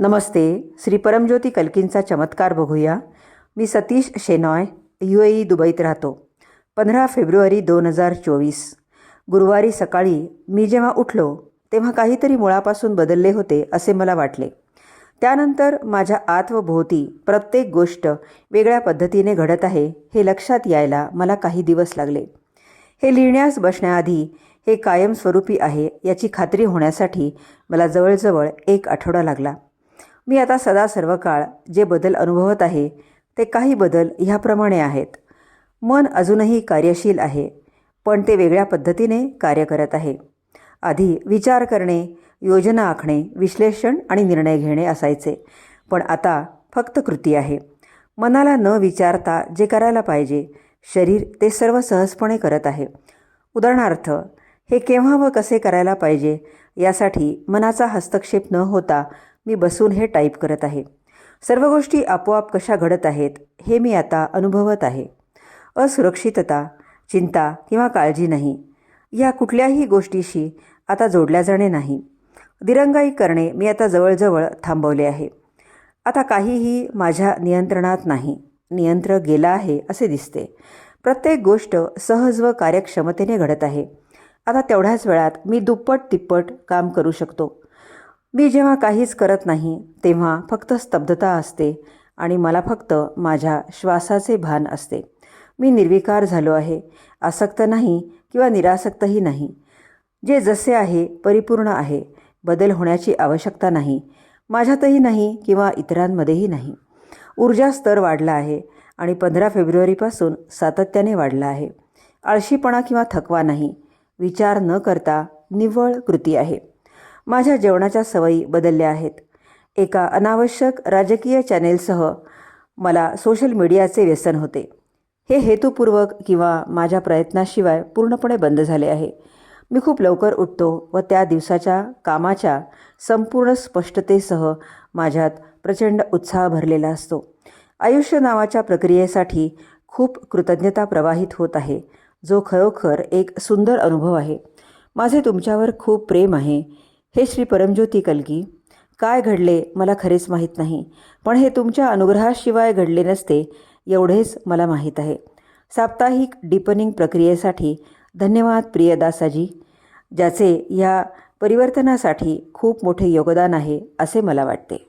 नमस्ते श्री परमज्योती कल्कींचा चमत्कार बघूया. मी Satish Shenoy U A E दुबईत राहतो. पंधरा फेब्रुवारी दोन हजार चोवीस. गुरुवारी सकाळी मी जेव्हा उठलो तेव्हा काहीतरी मुळापासून बदलले होते असे मला वाटले. त्यानंतर माझ्या आत व भोवती प्रत्येक गोष्ट वेगळ्या पद्धतीने घडत आहे हे लक्षात यायला मला काही दिवस लागले. हे लिहिण्यास बसण्याआधी हे कायमस्वरूपी आहे याची खात्री होण्यासाठी मला जवळजवळ एक आठवडा लागला. मी आता सदा सर्व काळ जे बदल अनुभवत आहे ते काही बदल ह्याप्रमाणे आहेत. मन अजूनही कार्यशील आहे पण ते वेगळ्या पद्धतीने कार्य करत आहे. आधी विचार करणे योजना आखणे विश्लेषण आणि निर्णय घेणे असायचे पण आता फक्त कृती आहे. मनाला न विचारता जे करायला पाहिजे शरीर ते सर्व सहजपणे करत आहे. उदाहरणार्थ हे केव्हा व कसे करायला पाहिजे यासाठी मनाचा हस्तक्षेप न होता मी बसून हे टाईप करत आहे. सर्व गोष्टी आपोआप कशा घडत आहेत हे मी आता अनुभवत आहे. असुरक्षितता चिंता किंवा काळजी नाही. या कुठल्याही गोष्टीशी आता जोडल्या जाणे नाही. दिरंगाई करणे मी आता जवळजवळ थांबवले आहे. आता काहीही माझ्या नियंत्रणात नाही. नियंत्रण गेला आहे असे दिसते. प्रत्येक गोष्ट सहज व कार्यक्षमतेने घडत आहे. आता तेवढ्याच वेळात मी दुप्पट तिप्पट काम करू शकतो. मी जेव्हा काहीच करत नाही तेव्हा फक्त स्तब्धता असते आणि मला फक्त माझ्या श्वासाचे भान असते. मी निर्विकार झालो आहे आसक्त नाही किंवा निरासक्तही नाही. जे जसे आहे परिपूर्ण आहे बदल होण्याची आवश्यकता नाही. माझ्यातही नाही किंवा इतरांमध्येही नाही. ऊर्जा स्तर वाढला आहे आणि पंधरा फेब्रुवारीपासून सातत्याने वाढला आहे. आळशीपणा किंवा थकवा नाही. विचार न करता निव्वळ कृती आहे. माझ्या जेवणाच्या सवयी बदलल्या आहेत. एका अनावश्यक राजकीय चॅनेलसह मला सोशल मीडियाचे व्यसन होते. हे हेतुपूर्वक किंवा माझ्या प्रयत्नाशिवाय पूर्णपणे बंद झाले आहे. मी खूप लवकर उठतो व त्या दिवसाच्या कामाच्या संपूर्ण स्पष्टतेसह माझ्यात प्रचंड उत्साह भरलेला असतो. आयुष्य नावाच्या प्रक्रियेसाठी खूप कृतज्ञता प्रवाहित होत आहे जो खरोखर एक सुंदर अनुभव आहे. माझे तुमच्यावर खूप प्रेम आहे. हे श्री परमज्योती कलगी काय घडले मला खरेच माहीत नाही पण हे तुमच्या अनुग्रहाशिवाय घडले नसते एवढेच मला माहीत आहे. साप्ताहिक डिपनिंग प्रक्रियेसाठी धन्यवाद प्रियदासाजी ज्याचे या परिवर्तनासाठी खूप मोठे योगदान आहे असे मला वाटते.